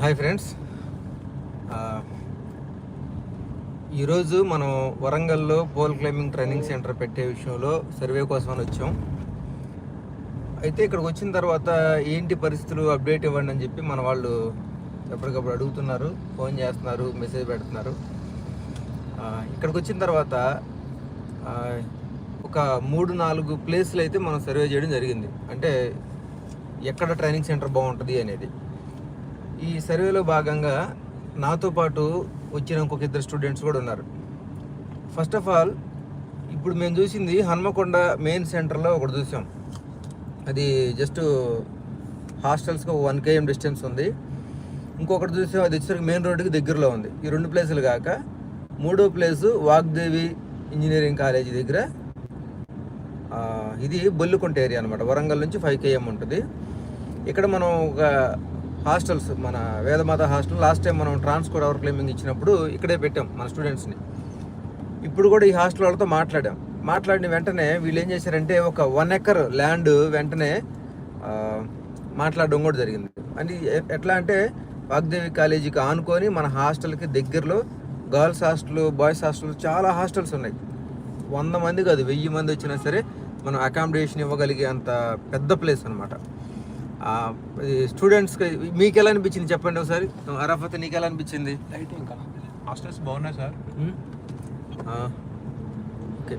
Hi friends. ఈరోజు మనం వరంగల్లో పోల్ క్లైంబింగ్ ట్రైనింగ్ సెంటర్ పెట్టే విషయంలో సర్వే కోసమని వచ్చాం. అయితే ఇక్కడికి వచ్చిన తర్వాత ఏంటి పరిస్థితులు అప్డేట్ ఇవ్వండి అని చెప్పి మన వాళ్ళు ఎప్పటికప్పుడు అడుగుతున్నారు ఫోన్ చేస్తున్నారు మెసేజ్ పెడుతున్నారు. ఇక్కడికి వచ్చిన తర్వాత ఒక మూడు నాలుగు ప్లేస్లు అయితే మనం సర్వే చేయడం జరిగింది. అంటే ఎక్కడ ట్రైనింగ్ సెంటర్ బాగుంటుంది అనేది. ఈ సర్వేలో భాగంగా నాతో పాటు వచ్చిన ఇంకొక ఇద్దరు స్టూడెంట్స్ కూడా ఉన్నారు. ఫస్ట్ ఆఫ్ ఆల్ ఇప్పుడు మేము చూసింది హన్మకొండ మెయిన్ సెంటర్లో ఒకటి చూసాం. అది జస్ట్ హాస్టల్స్కి వన్ కేఎం డిస్టెన్స్ ఉంది. ఇంకొకటి చూసాం అది వచ్చేసరికి మెయిన్ రోడ్డుకి దగ్గరలో ఉంది. ఈ రెండు ప్లేసులు కాక మూడో ప్లేసు వాగ్దేవి ఇంజనీరింగ్ కాలేజీ దగ్గర. ఇది బొల్లుకుంట ఏరియా అనమాట వరంగల్ నుంచి ఫైవ్ కేఎం ఉంటుంది. ఇక్కడ మనం ఒక హాస్టల్స్ మన వేదమాత హాస్టల్ లాస్ట్ టైం మనం ట్రాన్స్పోర్ట్ అవర్ క్లైంబింగ్ ఇచ్చినప్పుడు ఇక్కడే పెట్టాం మన స్టూడెంట్స్ని ఇప్పుడు కూడా ఈ హాస్టల్ వాళ్ళతో మాట్లాడాం. మాట్లాడిన వెంటనే వీళ్ళు ఏం చేశారంటే ఒక వన్ ఎకర్ ల్యాండ్ వెంటనే మాట్లాడడం కూడా జరిగింది. అని ఎట్లా అంటే వాగ్దేవి కాలేజీకి ఆనుకొని మన హాస్టల్కి దగ్గరలో గర్ల్స్ హాస్టల్ బాయ్స్ హాస్టల్ చాలా హాస్టల్స్ ఉన్నాయి. వంద మంది కాదు వెయ్యి మంది వచ్చినా సరే మనం అకామిడేషన్ ఇవ్వగలిగే అంత పెద్ద ప్లేస్ అనమాట స్టూడెంట్స్కి మీకు ఎలా అనిపించింది చెప్పండి ఒకసారి. అరాఫత్ నీకు ఎలా అనిపించింది హాస్టల్స్ బాగున్నాయి సార్ ఓకే.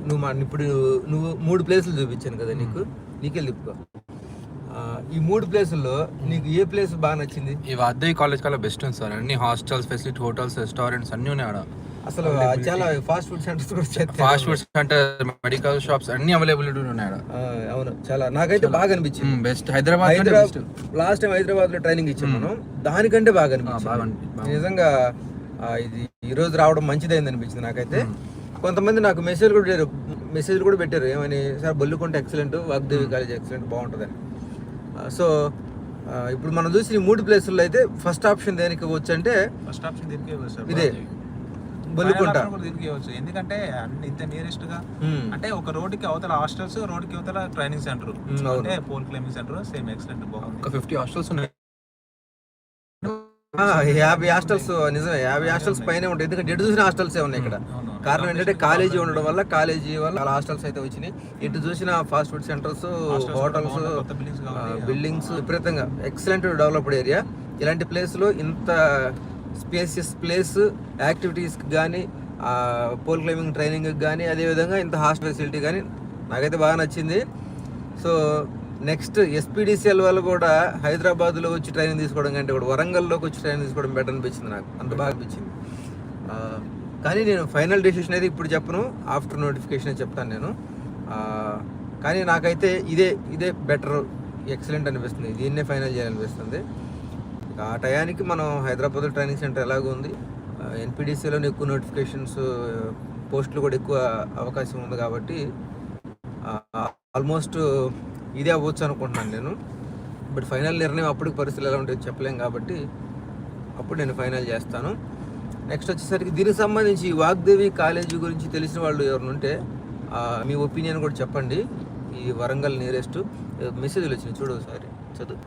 నువ్వు మా ఇప్పుడు నువ్వు మూడు ప్లేసులు చూపించాను కదా నీకు. నీకెళ్ళి తిప్పుకో. ఆ, ఈ మూడు ప్లేసుల్లో నీకు ఏ ప్లేస్ బాగా నచ్చింది? ఈ వాద్దవి కాలేజ్ కల్లా బెస్ట్ ఉంది సార్. అన్ని హాస్టల్స్ ఫెసిలిటీ హోటల్స్ రెస్టారెంట్స్ అన్ని ఉన్నాయి ఆడ. అసలు చాలా ఫాస్ట్ ఫుడ్ సెంటర్స్ కూడా. Fast food centre medical shops అన్ని అవైలబిలిటీ ఉన్నాయి అవును. చాలా నాకైతే బాగా అనిపించింది. Best Hyderabad Hyderabad best last time హైదరాబాద్లో ట్రైనింగ్ ఇచ్చాం మనం. దానికంటే బాగా బాగా అనిపించింది అనిపి- నిజంగా ఇది ఈ రోజు రావడం మంచిదైంది అనిపించింది నాకైతే. కొంతమంది నాకు మెసేజ్ కూడా పెట్టారు మెసేజ్ కూడా పెట్టారు. ఏమని sir Bollukunta excellent Vagdevi college excellent బాగుంటుందని. సో ఇప్పుడు మనం చూసిన ఈ మూడు ప్లేసుల్లో అయితే ఫస్ట్ ఆప్షన్ దేనికి ఇవ్వచ్చు అంటే ఫస్ట్ ఆప్షన్ దీనికి ఇవ్వచ్చు సార్? ఇదే. బొల్లుకుంట ఇవ్వచ్చు ఎందుకంటే ఇంత నియరెస్ట్గా. అంటే ఒక రోడ్డుకి అవతల హాస్టల్స్ రోడ్డుకి అవతల ట్రైనింగ్ సెంటర్. అంటే pole climbing centre same excellent బాగుంది. ఒక ఫిఫ్టీ హాస్టల్స్ ఉన్నాయి. యాభై హాస్టల్స్ నిజమే. యాభై హాస్టల్స్ పైనే ఉంటాయి. ఎందుకంటే ఎటు చూసిన హాస్టల్స్ ఉన్నాయి ఇక్కడ. కారణం ఏంటంటే కాలేజీ ఉండడం వల్ల కాలేజీ వల్ల చాలా హాస్టల్స్ అయితే వచ్చినాయి. ఇటు చూసిన fast food centres hotels. Buildings విపరీతంగా. ఎక్సలెంట్ డెవలప్డ్ ఏరియా ఇలాంటి ప్లేస్లో ఇంత స్పేసియస్ ప్లేస్ యాక్టివిటీస్కి కానీ పోల్ క్లైంబింగ్ ట్రైనింగ్కి కానీ అదేవిధంగా ఇంత హాస్టల్ ఫెసిలిటీ కానీ నాకైతే బాగా నచ్చింది. సో నెక్స్ట్ ఎస్పీడీసీఎల్ వాళ్ళు కూడా హైదరాబాద్లో వచ్చి ట్రైనింగ్ తీసుకోవడం కంటే కూడా వరంగల్లోకి వచ్చి ట్రైనింగ్ తీసుకోవడం బెటర్ అనిపించింది నాకు. అంత బాగా అనిపించింది. కానీ నేను ఫైనల్ డెసిషన్ అయితే ఇప్పుడు చెప్పను ఆఫ్టర్ నోటిఫికేషన్ చెప్తాను నేను. కానీ నాకైతే ఇదే ఇదే బెటర్ ఎక్సలెంట్ అనిపిస్తుంది. దీన్నే ఫైనల్ చేయాలనిపిస్తుంది. ఆ టయానికి మనం హైదరాబాద్ ట్రైనింగ్ సెంటర్ ఎలాగో ఉంది. ఎన్పిడిసిలో ఎక్కువ నోటిఫికేషన్స్ పోస్టులు కూడా ఎక్కువ అవకాశం ఉంది కాబట్టి ఆల్మోస్ట్ ఇదే అవ్వచ్చు అనుకుంటున్నాను నేను. బట్ ఫైనల్ నిర్ణయం అప్పటికి పరిస్థితులు ఎలా ఉంటాయో చెప్పలేం కాబట్టి అప్పుడు నేను ఫైనల్ చేస్తాను. నెక్స్ట్ వచ్చేసరికి దీనికి సంబంధించి వాగ్దేవి కాలేజీ గురించి తెలిసిన వాళ్ళు ఎవరు ఉంటే మీ ఒపీనియన్ కూడా చెప్పండి. ఈ వరంగల్ నియరెస్ట్ మెసేజ్లు వచ్చినాయి చూడు ఒకసారి. చదువు.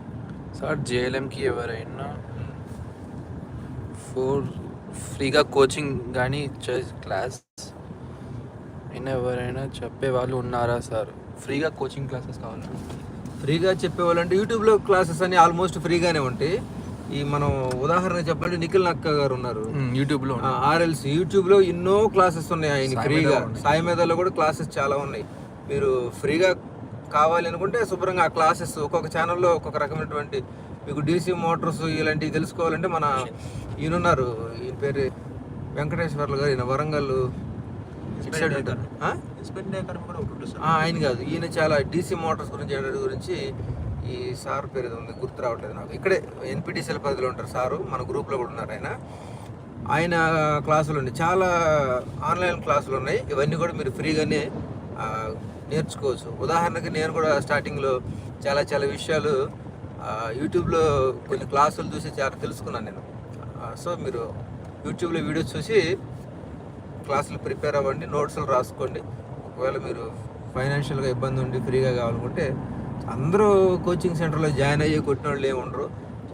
సార్ జేఎల్ఎంకి ఎవరైనా ఫోర్ ఫ్రీగా కోచింగ్ కానీ క్లాస్ అయినా ఎవరైనా చెప్పే వాళ్ళు ఉన్నారా సార్? ఫ్రీగా కోచింగ్ క్లాసెస్ కావాలా ఫ్రీగా చెప్పేవాళ్ళంటే యూట్యూబ్లో క్లాసెస్ అన్ని ఆల్మోస్ట్ ఫ్రీగానే ఉంటాయి. ఈ మనం ఉదాహరణ చెప్పాలంటే నిఖిల్ నక్క గారు ఉన్నారు. యూట్యూబ్లో ఆర్ఎల్సి యూట్యూబ్లో ఎన్నో క్లాసెస్ ఉన్నాయి ఆయన ఫ్రీగా. సాయి మేధాలో కూడా క్లాసెస్ చాలా ఉన్నాయి. మీరు ఫ్రీగా కావాలి అనుకుంటే శుభ్రంగా ఆ క్లాసెస్ ఒక్కొక్క ఛానల్లో ఒక్కొక్క రకమైనటువంటి మీకు డీసీ మోటార్స్ ఇలాంటివి తెలుసుకోవాలంటే మన ఈయన ఉన్నారు ఈయన పేరు వెంకటేశ్వర్లు గారు ఈయన వరంగల్ సైడ్ ఉంటారు ఆయన కాదు. ఈయన చాలా డీసీ మోటార్స్ గురించి గురించి ఈ సార్ పేరు ఉంది గుర్తు రావట్లేదు నాకు. ఇక్కడే ఎన్పిటిసిఎల్ పరిధిలో ఉంటారు సారు మన గ్రూప్లో కూడా ఉన్నారు ఆయన. ఆయన క్లాసులు ఉన్నాయి. చాలా ఆన్లైన్ క్లాసులు ఉన్నాయి. ఇవన్నీ కూడా మీరు ఫ్రీగానే నేర్చుకోవచ్చు. ఉదాహరణకి నేను కూడా స్టార్టింగ్లో చాలా చాలా విషయాలు యూట్యూబ్లో కొన్ని క్లాసులు చూసి చాలా తెలుసుకున్నాను నేను. సో మీరు యూట్యూబ్లో వీడియోస్ చూసి క్లాసులు ప్రిపేర్ అవ్వండి నోట్స్లు రాసుకోండి. ఒకవేళ మీరు ఫైనాన్షియల్గా ఇబ్బంది ఉండి ఫ్రీగా కావాలనుకుంటే అందరూ కోచింగ్ సెంటర్లో జాయిన్ అయ్యి కొట్టిన వాళ్ళు ఏమి ఉండరు.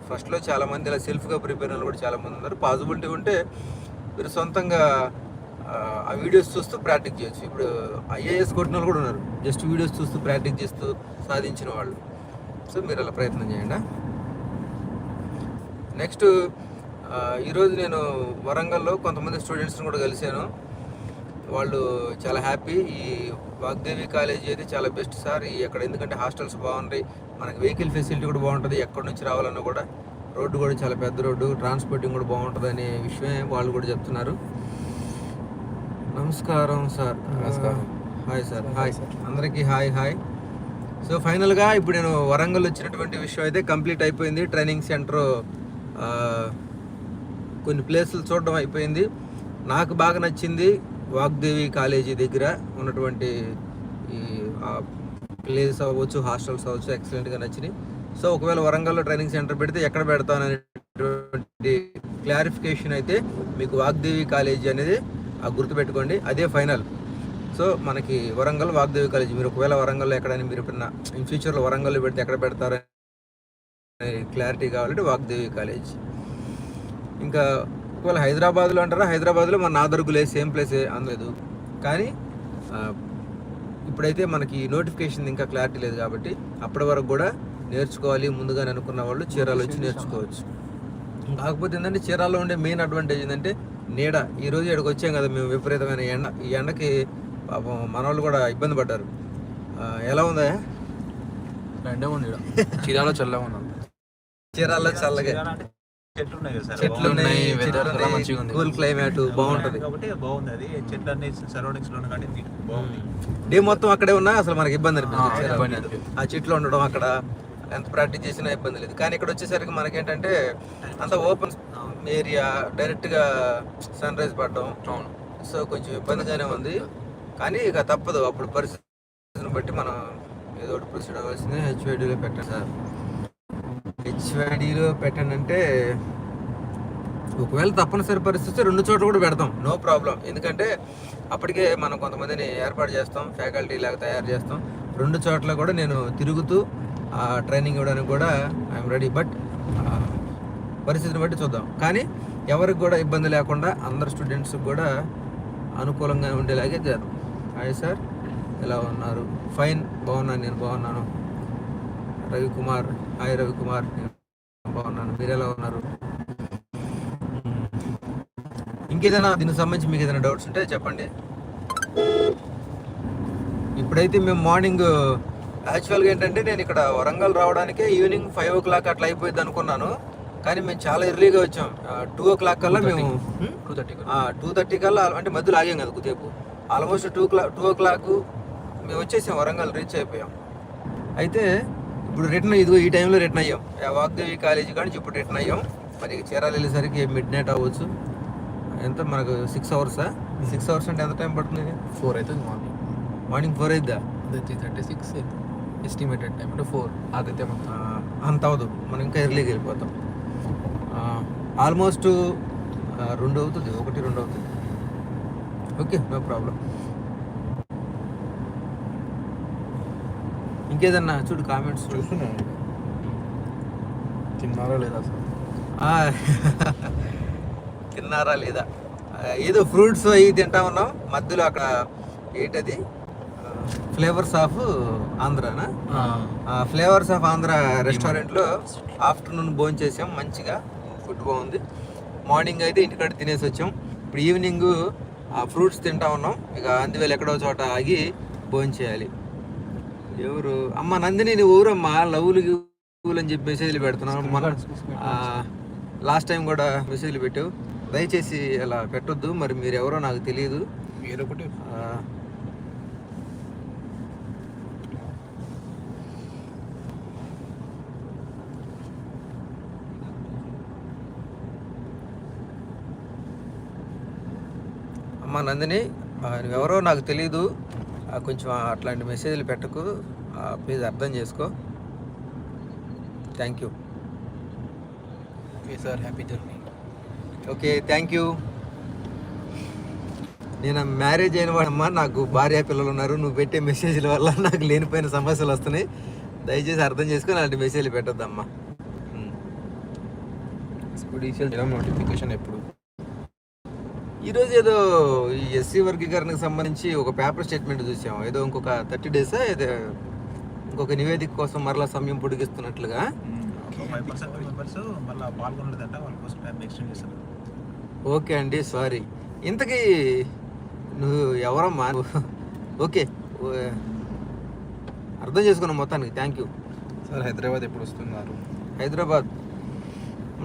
ఫస్ట్లో చాలామంది ఇలా సెల్ఫ్గా ప్రిపేర్ అయిన కూడా చాలామంది ఉన్నారు. పాసిబిలిటీ ఉంటే మీరు సొంతంగా ఆ, వీడియోస్ చూస్తూ ప్రాక్టీస్ చేయొచ్చు. ఇప్పుడు ఐఏఎస్ కొట్టిన వాళ్ళు కూడా ఉన్నారు. జస్ట్ వీడియోస్ చూస్తూ ప్రాక్టీస్ చేస్తూ సాధించిన వాళ్ళు. సో మీరు అలా ప్రయత్నం చేయండి. నెక్స్ట్ ఈరోజు నేను వరంగల్లో కొంతమంది స్టూడెంట్స్ని కూడా కలిశాను. వాళ్ళు చాలా హ్యాపీ. ఈ వాగ్దేవి కాలేజీ అయితే చాలా బెస్ట్ సార్. ఈ ఎక్కడ ఎందుకంటే హాస్టల్స్ బాగుంటాయి. మనకి వెహికల్ ఫెసిలిటీ కూడా బాగుంటుంది. ఎక్కడి నుంచి రావాలన్నా కూడా రోడ్డు కూడా చాలా పెద్ద రోడ్డు. ట్రాన్స్పోర్టింగ్ కూడా బాగుంటుంది అనే విషయమే వాళ్ళు కూడా చెప్తున్నారు. నమస్కారం సార్. నమస్కారం. Hi sir. హాయ్ అందరికీ హాయ్ హాయ్. సో ఫైనల్గా ఇప్పుడు నేను వరంగల్ వచ్చినటువంటి విషయం అయితే కంప్లీట్ అయిపోయింది. ట్రైనింగ్ సెంటర్ కొన్ని ప్లేసులు చూడడం అయిపోయింది. నాకు బాగా నచ్చింది వాగ్దేవి కాలేజీ దగ్గర ఉన్నటువంటి ఈ ప్లేస్ అవ్వచ్చు హాస్టల్స్ అవ్వచ్చు ఎక్సలెంట్గా నచ్చినాయి. సో ఒకవేళ వరంగల్లో ట్రైనింగ్ సెంటర్ పెడితే ఎక్కడ పెడతాను అనేటువంటి క్లారిఫికేషన్ అయితే మీకు వాగ్దేవి కాలేజీ అనేది ఆ గుర్తుపెట్టుకోండి అదే ఫైనల్. సో మనకి వరంగల్ వాగ్దేవి కాలేజీ మీరు ఒకవేళ వరంగల్లో ఎక్కడైనా మీరు ఎప్పుడన్నా ఇన్ ఫ్యూచర్లో వరంగల్లో పెడితే ఎక్కడ పెడతారు క్లారిటీ కావాలంటే వాగ్దేవి కాలేజ్. ఇంకా ఒకవేళ హైదరాబాద్లో అంటారా హైదరాబాద్లో మన నాదరుగులే సేమ్ ప్లేసే అనలేదు. కానీ ఇప్పుడైతే మనకి నోటిఫికేషన్ ఇంకా క్లారిటీ లేదు కాబట్టి అప్పటి వరకు కూడా నేర్చుకోవాలి ముందుగానే అనుకున్న వాళ్ళు చీరాలు వచ్చి నేర్చుకోవచ్చు. కాకపోతే ఏంటంటే చీరాల్లో ఉండే మెయిన్ అడ్వాంటేజ్ ఏంటంటే నీడ ఈ రోజు ఇక్కడికి వచ్చాం కదా మేము విపరీతమైన ఎండ. ఈ ఎండకి పాపం మన వాళ్ళు కూడా ఇబ్బంది పడ్డారు. ఎలా ఉందా రెండే ఉంది చీరాలో చల్లగా ఉన్నాం చీరాల్లో చల్లగా. చెట్లు ఉన్నాయి. కూల్ క్లైమేట్ బాగుంటది. కాబట్టి బాగుంది అది. చెట్లు అన్ని సరౌండింగ్స్లో కాబట్టి నీట్ బాగుంది డే మొత్తం అక్కడే ఉన్నా అసలు మనకి ఇబ్బంది అనిపిస్తుంది. ఆ చెట్లు ఉండడం అక్కడ. ఎంత ప్రాక్టీస్ చేసినా ఇబ్బంది లేదు. కానీ ఇక్కడ వచ్చేసరికి మనకేంటంటే అంత ఓపెన్ ఏరియా డైరెక్ట్గా సన్ రైజ్ పడడం. అవును. సో కొంచెం ఇబ్బందిగానే ఉంది. కానీ ఇక తప్పదు. అప్పుడు పరిస్థితిని బట్టి మనం ఏదో ఒకటి ప్రొసీడ్ అవ్వాల్సిందే. హెచ్వైడీలో పెట్టండి సార్. హెచ్వైడీలో పెట్టండి అంటే ఒకవేళ తప్పనిసరి పరిస్థితి రెండు చోట్ల కూడా పెడతాం. నో ప్రాబ్లం ఎందుకంటే అప్పటికే మనం కొంతమందిని ఏర్పాటు చేస్తాం. ఫ్యాకల్టీ లాగా తయారు చేస్తాం. రెండు చోట్ల కూడా నేను తిరుగుతూ ట్రైనింగ్ ఇవ్వడానికి కూడా ఐఎమ్ రెడీ. బట్ పరిస్థితిని బట్టి చూద్దాం. కానీ ఎవరికి కూడా ఇబ్బంది లేకుండా అందరు స్టూడెంట్స్కి కూడా అనుకూలంగా ఉండేలాగే చేద్దాం. హాయ్ సార్ ఎలా ఉన్నారు? ఫైన్ బాగున్నాను నేను బాగున్నాను. రవికుమార్ హాయ్ రవికుమార్ నేను బాగున్నాను. మీరు ఎలా ఉన్నారు? ఇంకేదైనా దీనికి సంబంధించి మీకు ఏదైనా డౌట్స్ ఉంటే చెప్పండి. ఇప్పుడైతే మేము మార్నింగ్ యాక్చువల్గా ఏంటంటే నేను ఇక్కడ వరంగల్ రావడానికే ఈవినింగ్ ఫైవ్ ఓ క్లాక్ అట్లా అయిపోయింది అనుకున్నాను. కానీ మేము చాలా ఎర్లీగా వచ్చాం. టూ ఓ క్లాక్ కల్లా మేము టూ థర్టీ టూ థర్టీ కల్లా అంటే మధ్యలో ఆగాం కదా కొద్దిసేపు. Almost two clock two o'clock మేము వచ్చేసాం వరంగల్ రీచ్ అయిపోయాం. అయితే ఇప్పుడు రిటర్న్ ఇదిగో ఈ టైంలో రిటర్న్ అయ్యాం. వాగ్దేవి కాలేజీ కానీ ఇప్పుడు రిటర్న్ అయ్యాం. మరి చీరాలు వెళ్ళేసరికి మిడ్ నైట్ అవ్వచ్చు. ఎంత మనకు సిక్స్ అవర్సా సిక్స్ అవర్స్ అంటే ఎంత టైం పడుతుంది? ఫోర్ అవుతుంది మార్నింగ్ మార్నింగ్ ఫోర్ అదే three thirty six estimated time అంటే ఫోర్ అదైతే మొత్తం. ఆ, అంత అవదు మనం ఇంకా ఎర్లీగా వెళ్ళిపోతాం. ఆల్మోస్ట్ రెండు అవుతుంది. ఒకటి రెండు అవుతుంది. ఓకే నో ప్రాబ్లం ఇంకేదన్నా చూడు కామెంట్స్ చూస్తున్నాను తిన్నారా లేదా సార్? తిన్నారా లేదా? ఏదో ఫ్రూట్స్ అవి తింటా ఉన్నాం. మధ్యలో అక్కడ ఏంటది? ఫ్లేవర్స్ ఆఫ్ ఆంధ్రానా? ఫ్లేవర్స్ ఆఫ్ ఆంధ్ర రెస్టారెంట్లో ఆఫ్టర్నూన్ భోజనం చేసాం మంచిగా. ఫుడ్ బాగుంది. మార్నింగ్ అయితే ఇంటికాడ తినేసి వచ్చాం. ఇప్పుడు ఈవినింగ్ ఆ ఫ్రూట్స్ తింటా ఉన్నాం. ఇక అందువేళ ఎక్కడో చోట ఆగి భోజనం చేయాలి. ఎవరు? అమ్మ నందిని ఊరమ్మా లవ్లు గివ్వులు అని చెప్పి మెసేజ్లు పెడుతున్నాను మన లాస్ట్ టైం కూడా మెసేజ్లు పెట్టావు. దయచేసి అలా పెట్టొద్దు. మరి మీరు ఎవరో నాకు తెలియదు. అమ్మా నందిని నువ్వెవరో నాకు తెలియదు ఆ, కొంచెం అట్లాంటి మెసేజ్లు పెట్టకు. ప్లీజ్ అర్థం చేసుకో. Thank you. Okay sir happy journey. Okay thank you. నేను మ్యారేజ్ అయిన వాడమ్మా నాకు భార్య పిల్లలు ఉన్నారు. నువ్వు పెట్టే మెసేజ్ల వల్ల నాకు లేనిపోయిన సమస్యలు వస్తున్నాయి. దయచేసి అర్థం చేసుకొని అలాంటి మెసేజ్లు పెట్టొద్దమ్మా. నోటిఫికేషన్ ఎప్పుడు? ఈరోజు ఏదో ఈ ఎస్సీ వర్గీకరణకు సంబంధించి ఒక పేపర్ స్టేట్మెంట్ చూసాం. ఏదో ఇంకొక థర్టీ డేసా ఏదో ఇంకొక నివేదిక కోసం మరలా సమయం పొడిగిస్తున్నట్లుగా. ఓకే. అండి సారీ. ఇంతకీ నువ్వు ఎవరమ్మా? నువ్వు- ఓకే అర్థం చేసుకున్నాం మొత్తానికి. Thank you. సార్ హైదరాబాద్ ఎప్పుడు వస్తున్నారు? హైదరాబాద్.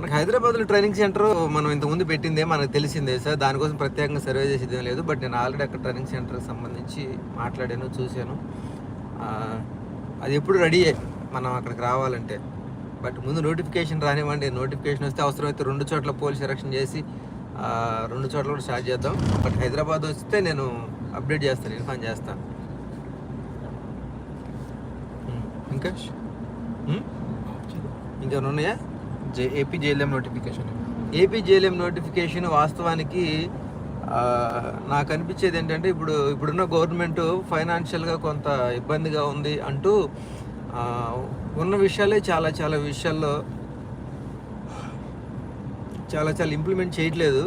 మనకి హైదరాబాద్లో ట్రైనింగ్ సెంటర్ మనం ఇంతకుముందు పెట్టిందే మనకు తెలిసిందే సార్. దానికోసం ప్రత్యేకంగా సర్వే చేసేది ఏం లేదు. బట్ నేను ఆల్రెడీ అక్కడ ట్రైనింగ్ సెంటర్కి సంబంధించి మాట్లాడాను చూశాను. అది ఎప్పుడు రెడీయే మనం అక్కడికి రావాలంటే. బట్ ముందు నోటిఫికేషన్ రానివ్వండి. నోటిఫికేషన్ వస్తే అవసరమైతే రెండు చోట్ల పోలీస్ ఎరక్షన్ చేసి రెండు చోట్ల కూడా స్టార్ట్ చేద్దాం. బట్ హైదరాబాద్ వస్తే నేను అప్డేట్ చేస్తాను ఇన్ఫార్మ్ చేస్తాను. ఇంకా? ఇంకేమైనా ఉన్నాయా? J AP JLM notification. AP JLM notification వాస్తవానికి నాకు అనిపించేది ఏంటంటే ఇప్పుడు ఇప్పుడున్న గవర్నమెంట్ ఫైనాన్షియల్గా కొంత ఇబ్బందిగా ఉంది అంటూ ఉన్న విషయాలే చాలా చాలా విషయాల్లో చాలా చాలా ఇంప్లిమెంట్ చేయట్లేదు.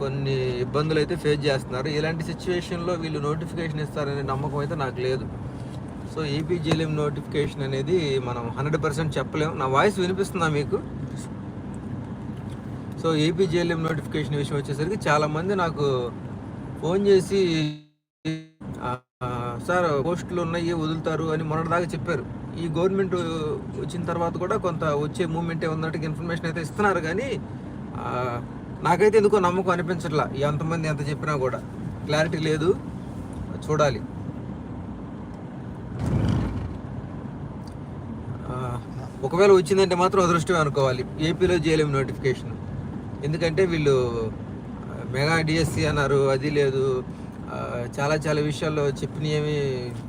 కొన్ని ఇబ్బందులు అయితే ఫేస్ చేస్తున్నారు. ఇలాంటి సిచ్యువేషన్లో వీళ్ళు నోటిఫికేషన్ ఇస్తారనే నమ్మకం అయితే నాకు లేదు. సో ఏపీ జేఎల్ఎం నోటిఫికేషన్ అనేది మనం హండ్రెడ్ పర్సెంట్ చెప్పలేం. నా వాయిస్ వినిపిస్తుందా మీకు? సో ఏపీజేఎల్ఎం నోటిఫికేషన్ విషయం వచ్చేసరికి చాలామంది నాకు ఫోన్ చేసి సార్ పోస్టులు ఉన్నాయి వదులుతారు అని మొన్నటిదాకా చెప్పారు. ఈ గవర్నమెంట్ వచ్చిన తర్వాత కూడా కొంత వచ్చే మూమెంటే ఉన్నట్టుగా ఇన్ఫర్మేషన్ అయితే ఇస్తున్నారు కానీ నాకైతే ఎందుకో నమ్మకం అనిపించట్లా. ఎంతమంది ఎంత చెప్పినా కూడా క్లారిటీ లేదు. చూడాలి. ఒకవేళ వచ్చిందంటే మాత్రం అదృష్టమే అనుకోవాలి. ఏపీలో జేఎల్ఎం నోటిఫికేషన్. ఎందుకంటే వీళ్ళు మెగా డిఎస్సి అన్నారు అది లేదు. చాలా చాలా విషయాల్లో చెప్పిన ఏమి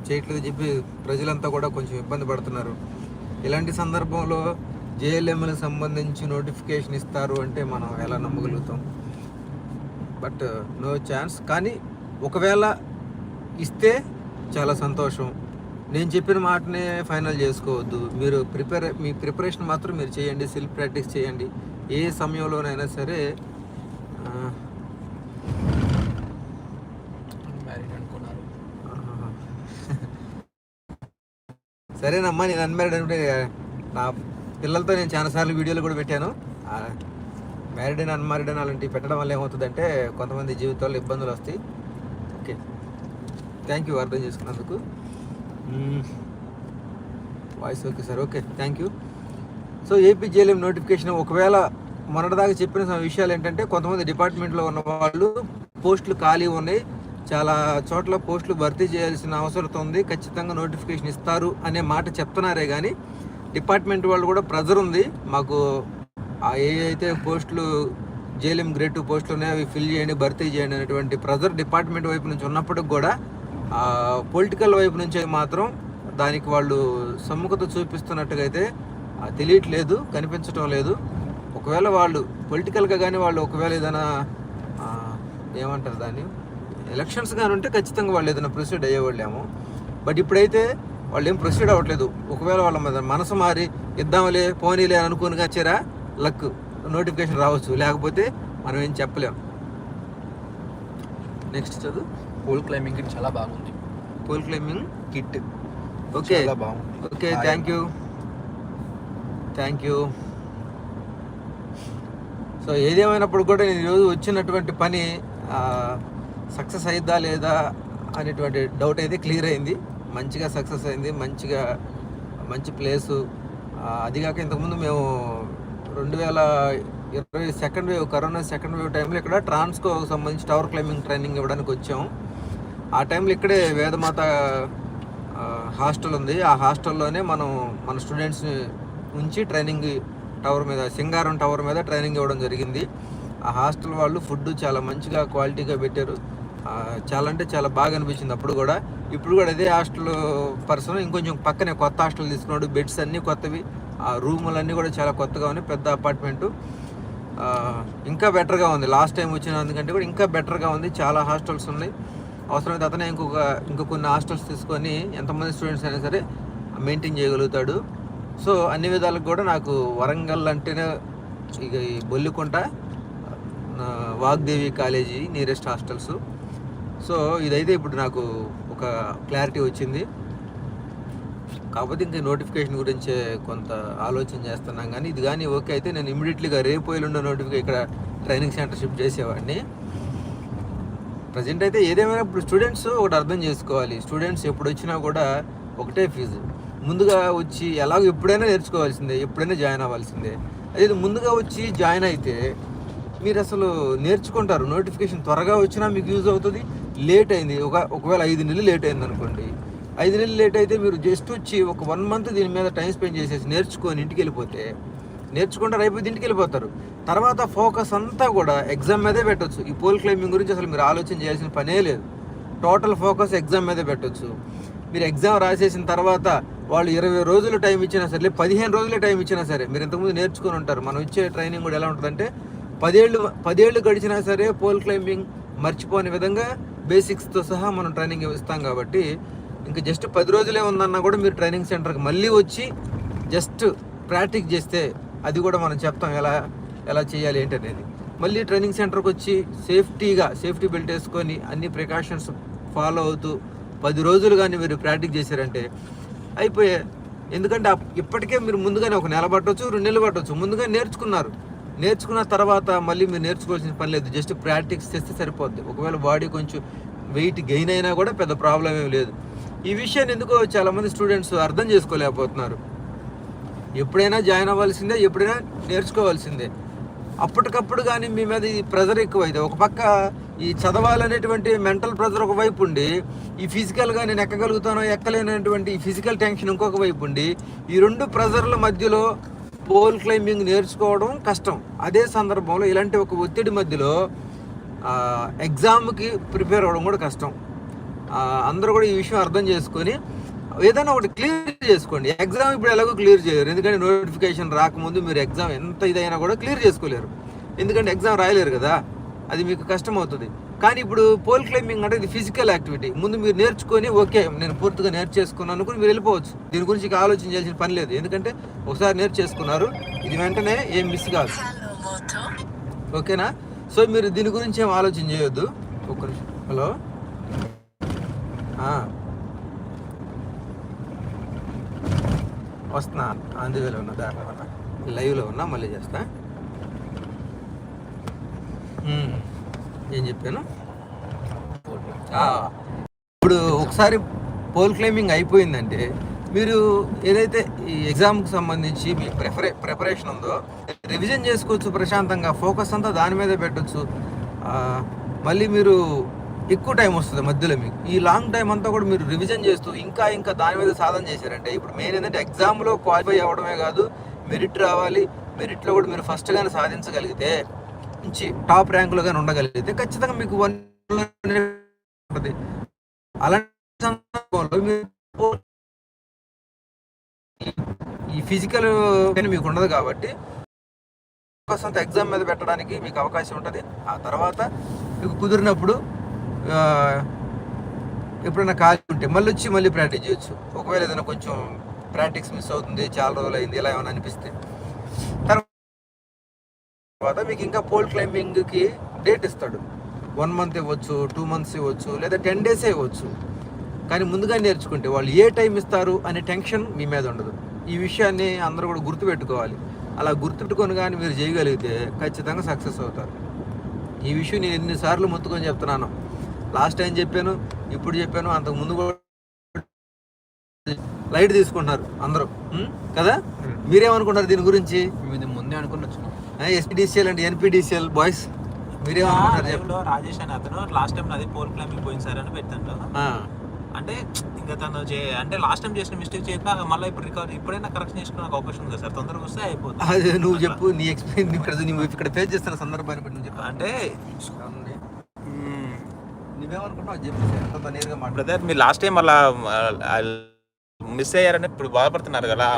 చేయట్లేదు చెప్పి ప్రజలంతా కూడా కొంచెం ఇబ్బంది పడుతున్నారు. ఇలాంటి సందర్భంలో జేఎల్ఎంలకు సంబంధించి నోటిఫికేషన్ ఇస్తారు అంటే మనం ఎలా నమ్మగలుగుతాం? But no chance. కానీ ఒకవేళ ఇస్తే చాలా సంతోషం. నేను చెప్పిన మాటనే ఫైనల్ చేసుకోవద్దు. మీరు ప్రిపేర్ మీ ప్రిపరేషన్ మాత్రం మీరు చేయండి. సెల్ఫ్ ప్రాక్టీస్ చేయండి. ఏ సమయంలోనైనా సరే. సరేనమ్మా నేను అన్మ్యారీడ్ అంటే నా పిల్లలతో నేను చాలాసార్లు వీడియోలు కూడా పెట్టాను. మ్యారీడ్ అని అన్మ్యారీడ్ అని అలాంటివి పెట్టడం వల్ల ఏమవుతుందంటే కొంతమంది జీవితాల్లో ఇబ్బందులు వస్తాయి. ఓకే. థ్యాంక్ యూ అర్థం చేసుకున్నందుకు. Voice okay sir okay thank you so AP JLM notification ఒకవేళ మొన్నటిదాకా చెప్పిన విషయాలు ఏంటంటే కొంతమంది డిపార్ట్మెంట్లో ఉన్న వాళ్ళు పోస్టులు ఖాళీ ఉన్నాయి. చాలా చోట్ల పోస్టులు భర్తీ చేయాల్సిన అవసరం ఉంది. ఖచ్చితంగా నోటిఫికేషన్ ఇస్తారు అనే మాట చెప్తున్నారే కానీ డిపార్ట్మెంట్ వాళ్ళు కూడా ప్రెజర్ ఉంది. మాకు ఏ అయితే పోస్టులు జేఎల్ఎం గ్రేడ్ టూ పోస్టులు ఉన్నాయో అవి ఫిల్ చేయండి భర్తీ చేయండి అనేటువంటి ప్రెజర్ డిపార్ట్మెంట్ వైపు నుంచి ఉన్నప్పటికి కూడా పొలిటికల్ వైపు నుంచి మాత్రం దానికి వాళ్ళు సమ్ముఖత చూపిస్తున్నట్టుగా అయితే తెలియట్లేదు కనిపించడం లేదు. ఒకవేళ వాళ్ళు పొలిటికల్గా కానీ వాళ్ళు ఒకవేళ ఏదైనా ఏమంటారు దాన్ని ఎలక్షన్స్ కానీ ఉంటే ఖచ్చితంగా వాళ్ళు ఏదైనా ప్రొసీడ్ అయ్యేవాళ్ళేమో. బట్ ఇప్పుడైతే వాళ్ళు ఏం ప్రొసీడ్ అవ్వట్లేదు. ఒకవేళ వాళ్ళ మనసు మారి ఇద్దాంలే పోనీలే అని అనుకుని వచ్చారా లక్ నోటిఫికేషన్ రావచ్చు. లేకపోతే మనం ఏం చెప్పలేం. నెక్స్ట్ చదువు. పోల్ క్లైంబింగ్ కిట్ చాలా బాగుంది. Pole climbing kit. ఓకే. చాలా బాగుంది. Okay thank you. Thank you so ఏదేమైనప్పుడు కూడా నేను ఈరోజు వచ్చినటువంటి పని సక్సెస్ అయిద్దా లేదా అనేటువంటి డౌట్ అయితే క్లియర్ అయింది. మంచిగా సక్సెస్ అయింది. మంచిగా మంచి ప్లేసు అదిగాక ఇంతకుముందు మేము రెండు వేల ఇరవై second wave corona second wave టైంలో ఇక్కడ ట్రాన్స్కో సంబంధించి టవర్ క్లైంబింగ్ ట్రైనింగ్ ఇవ్వడానికి వచ్చాము ఆ టైంలో ఇక్కడే వేదమాత హాస్టల్ ఉంది. ఆ హాస్టల్లోనే మనం మన స్టూడెంట్స్ని ఉంచి ట్రైనింగ్ టవర్ మీద సింగారం టవర్ మీద ట్రైనింగ్ ఇవ్వడం జరిగింది. ఆ హాస్టల్ వాళ్ళు ఫుడ్ చాలా మంచిగా క్వాలిటీగా పెట్టారు. చాలా అంటే చాలా బాగా అనిపించింది అప్పుడు కూడా. ఇప్పుడు కూడా అదే హాస్టల్ పర్సన్ ఇంకొంచెం పక్కనే కొత్త హాస్టల్ తీసుకున్నాడు. బెడ్స్ అన్నీ కొత్తవి. ఆ రూములన్నీ కూడా చాలా కొత్తగా ఉన్నాయి. పెద్ద అపార్ట్మెంటు. ఇంకా బెటర్గా ఉంది. లాస్ట్ టైం వచ్చినందుకంటే కూడా ఇంకా బెటర్గా ఉంది. చాలా హాస్టల్స్ ఉన్నాయి. అవసరమైతే అతనే ఇంకొక ఇంకో కొన్ని హాస్టల్స్ తీసుకొని ఎంతమంది స్టూడెంట్స్ అయినా సరే మెయింటైన్ చేయగలుగుతాడు. సో అన్ని విధాలకు కూడా నాకు వరంగల్ అంటేనే ఇక ఈ Bollikunta Vagdevi college nearest hostels. So ఇదైతే ఇప్పుడు నాకు ఒక క్లారిటీ వచ్చింది. కాకపోతే ఇంకా నోటిఫికేషన్ గురించి కొంత ఆలోచన చేస్తున్నాం కానీ ఇది కానీ ఓకే అయితే నేను ఇమీడియట్లీగా రేపు ఎల్లుండో నోటిఫికేషన్ ఇక్కడ ట్రైనింగ్ సెంటర్ షిఫ్ట్ చేసేవాడిని. ప్రజెంట్ అయితే ఏదేమైనా ఇప్పుడు స్టూడెంట్స్ ఒకటి అర్థం చేసుకోవాలి. స్టూడెంట్స్ ఎప్పుడు వచ్చినా కూడా ఒకటే ఫీజు ముందుగా వచ్చి ఎలాగో ఎప్పుడైనా నేర్చుకోవాల్సిందే ఎప్పుడైనా జాయిన్ అవ్వాల్సిందే. అదే ముందుగా వచ్చి జాయిన్ అయితే మీరు అసలు నేర్చుకుంటారు. నోటిఫికేషన్ త్వరగా వచ్చినా మీకు యూజ్ అవుతుంది. లేట్ అయింది. ఒక ఒకవేళ ఐదు నెలలు లేట్ అయింది అనుకోండి ఐదు నెలలు లేట్ అయితే మీరు జస్ట్ వచ్చి ఒక వన్ మంత్ దీని మీద టైం స్పెండ్ చేసేసి నేర్చుకొని ఇంటికి వెళ్ళిపోతే నేర్చుకుంటారు అయిపోతే ఇంటికి వెళ్ళిపోతారు తర్వాత ఫోకస్ అంతా కూడా ఎగ్జామ్ మీదే పెట్టొచ్చు. ఈ పోల్ క్లైంబింగ్ గురించి అసలు మీరు ఆలోచన చేయాల్సిన పనే లేదు. టోటల్ ఫోకస్ ఎగ్జామ్ మీదే పెట్టొచ్చు. మీరు ఎగ్జామ్ రాసేసిన తర్వాత వాళ్ళు ఇరవై రోజులు టైం ఇచ్చినా సరే లేదు పదిహేను రోజులే టైం ఇచ్చినా సరే మీరు ఇంతకుముందు నేర్చుకుని ఉంటారు. మనం ఇచ్చే ట్రైనింగ్ కూడా ఎలా ఉంటుందంటే పదేళ్ళు పదేళ్ళు గడిచినా సరే పోల్ క్లైంబింగ్ మర్చిపోని విధంగా బేసిక్స్తో సహా మనం ట్రైనింగ్ ఇస్తాం కాబట్టి ఇంకా జస్ట్ పది రోజులే ఉందన్నా కూడా మీరు ట్రైనింగ్ సెంటర్కి మళ్ళీ వచ్చి జస్ట్ ప్రాక్టీస్ చేస్తే అది కూడా మనం చెప్తాం ఎలా ఎలా చేయాలి ఏంటి అనేది మళ్ళీ ట్రైనింగ్ సెంటర్కి వచ్చి సేఫ్టీగా సేఫ్టీ బెల్ట్ వేసుకొని అన్ని ప్రికాషన్స్ ఫాలో అవుతూ పది రోజులు కానీ మీరు ప్రాక్టీస్ చేశారంటే అయిపోయే. ఎందుకంటే అప్- ఇప్పటికే మీరు ముందుగానే ఒక నెల పట్టవచ్చు రెండు నెలలు పట్టవచ్చు ముందుగా నేర్చుకున్నారు. నేర్చుకున్న తర్వాత మళ్ళీ మీరు నేర్చుకోవాల్సిన పని లేదు. జస్ట్ ప్రాక్టీస్ చేస్తే సరిపోద్ది. ఒకవేళ బాడీ కొంచెం వెయిట్ గెయిన్ అయినా కూడా పెద్ద ప్రాబ్లం ఏం లేదు. ఈ విషయాన్ని ఎందుకో చాలామంది స్టూడెంట్స్ అర్థం చేసుకోలేకపోతున్నారు. ఎప్పుడైనా జాయిన్ అవ్వాల్సిందే ఎప్పుడైనా నేర్చుకోవాల్సిందే. అప్పటికప్పుడు కానీ మీ మీద ఈ ప్రెజర్ ఎక్కువైతే ఒక పక్క ఈ చదవాలనేటువంటి మెంటల్ ప్రెజర్ ఒక వైపు ఉండి ఈ ఫిజికల్గా నేను ఎక్కగలుగుతానో ఎక్కలేనటువంటి ఈ ఫిజికల్ టెన్షన్ ఇంకొక వైపు ఉండి ఈ రెండు ప్రెజర్ల మధ్యలో పోల్ క్లైంబింగ్ నేర్చుకోవడం కష్టం. అదే సందర్భంలో ఇలాంటి ఒక ఒత్తిడి మధ్యలో ఎగ్జామ్కి ప్రిపేర్ అవ్వడం కూడా కష్టం. అందరూ కూడా ఈ విషయం అర్థం చేసుకొని ఏదైనా ఒకటి క్లియర్ చేసుకోండి. ఎగ్జామ్ ఇప్పుడు ఎలాగో క్లియర్ చేయరు ఎందుకంటే నోటిఫికేషన్ రాకముందు మీరు ఎగ్జామ్ ఎంత ఇదైనా కూడా క్లియర్ చేసుకోలేరు. ఎందుకంటే ఎగ్జామ్ రాయలేరు కదా. అది మీకు కష్టం అవుతుంది కానీ ఇప్పుడు పోల్ క్లైంబింగ్ అంటే ఇది ఫిజికల్ యాక్టివిటీ ముందు మీరు నేర్చుకొని ఓకే నేను పూర్తిగా నేర్చేసుకున్నాను అనుకుని మీరు వెళ్ళిపోవచ్చు. దీని గురించి ఆలోచన చేయాల్సిన పని లేదు. ఎందుకంటే ఒకసారి నేర్చేసుకున్నారు ఇది వెంటనే ఏం మిస్ కాదు. ఓకేనా? సో మీరు దీని గురించి ఏం ఆలోచన చేయొద్దు. ఒక్క నిమిషం. హలో. వస్తున్నా. అందువేలో ఉన్నా దారిలో ఉన్నా. లైవ్లో ఉన్నా మళ్ళీ చేస్తా. ఉమ్. ఏం చెప్పాను? ఇప్పుడు ఒకసారి పోల్ క్లైంబింగ్ అయిపోయిందంటే మీరు ఏదైతే ఈ ఎగ్జామ్కి సంబంధించి మీ ప్రిఫరే ప్రిపరేషన్ ఉందో రివిజన్ చేసుకోవచ్చు ప్రశాంతంగా ఫోకస్ అంతా దాని మీదే పెట్టచ్చు. మళ్ళీ మీరు ఎక్కువ టైం వస్తుంది మధ్యలో మీకు. ఈ లాంగ్ టైం అంతా కూడా మీరు రివిజన్ చేస్తూ ఇంకా ఇంకా దాని మీద సాధన చేశారంటే ఇప్పుడు మెయిన్ ఏంటంటే ఎగ్జామ్లో క్వాలిఫై అవ్వడమే కాదు మెరిట్ రావాలి మెరిట్లో కూడా మీరు ఫస్ట్గానే సాధించగలిగితే మంచి టాప్ ర్యాంకులో కానీ ఉండగలిగితే ఖచ్చితంగా మీకు వన్ ఉంటుంది. అలాంటి సందర్భంలో ఈ ఫిజికల్ మీకు ఉండదు కాబట్టి సొంత ఎగ్జామ్ మీద పెట్టడానికి మీకు అవకాశం ఉంటుంది. ఆ తర్వాత మీకు కుదిరినప్పుడు ఎప్పుడైనా ఖాళీ ఉంటే మళ్ళీ వచ్చి మళ్ళీ ప్రాక్టీస్ చేయొచ్చు. ఒకవేళ ఏదైనా కొంచెం ప్రాక్టీస్ మిస్ అవుతుంది చాలా రోజులు అయింది ఇలా ఏమైనా అనిపిస్తే. తర్వాత మీకు ఇంకా పోల్ క్లైంబింగ్కి డేట్ ఇస్తాడు. వన్ మంత్ ఇవ్వచ్చు టూ మంత్స్ ఇవ్వచ్చు లేదా టెన్ డేస్ ఇవ్వచ్చు. కానీ ముందుగా నేర్చుకుంటే వాళ్ళు ఏ టైం ఇస్తారు అనే టెన్షన్ మీ మీద ఉండదు. ఈ విషయాన్ని అందరూ కూడా గుర్తుపెట్టుకోవాలి. అలా గుర్తుపెట్టుకొని కానీ మీరు చేయగలిగితే ఖచ్చితంగా సక్సెస్ అవుతారు. ఈ విషయం నేను ఎన్నిసార్లు మొత్తుకొని చెప్తున్నాను. లాస్ట్ టైం చెప్పాను ఇప్పుడు చెప్పాను అంతకు ముందు కూడా లైట్ తీసుకుంటున్నారు అందరూ? కదా? మీరేమనుకుంటారు దీని గురించి? ముందే అనుకుని వచ్చినాం ఎస్పీడీసీఎల్ అండ్ ఎన్పీడీసీఎల్ బాయ్స్ మీరేమనుకుంటారు లైవ్ చెప్పండి రాజేష్ అని అతను లాస్ట్ టైం నాది పోల్ క్లైంబింగ్ పోయింది సార్ అని పెట్టాను అంటే ఇంకా తను చే అంటే లాస్ట్ టైం చేసిన మిస్టేక్ చేయక మళ్ళీ ఇప్పుడు రికవర్ ఇప్పుడైనా కరెక్షన్ చేసుకునే అవకాశం ఉంది సార్? తొందరగా వస్తే అయిపోతుంది. అది నువ్వు చెప్పు నీ ఎక్స్పీరియన్స్ ఇక్కడ నువ్వు ఇక్కడ ఫేస్ చేస్తున్న సందర్భాన్ని బట్టి నువ్వు చెప్పు. అంటే. నువ్వేమనుకుంటున్నావు? చెప్పు నేరుగా బ్రదర్ మీరు లాస్ట్ టైం అలా మిస్ అయ్యారని ఇప్పుడు బాధపడుతున్నారు కదా.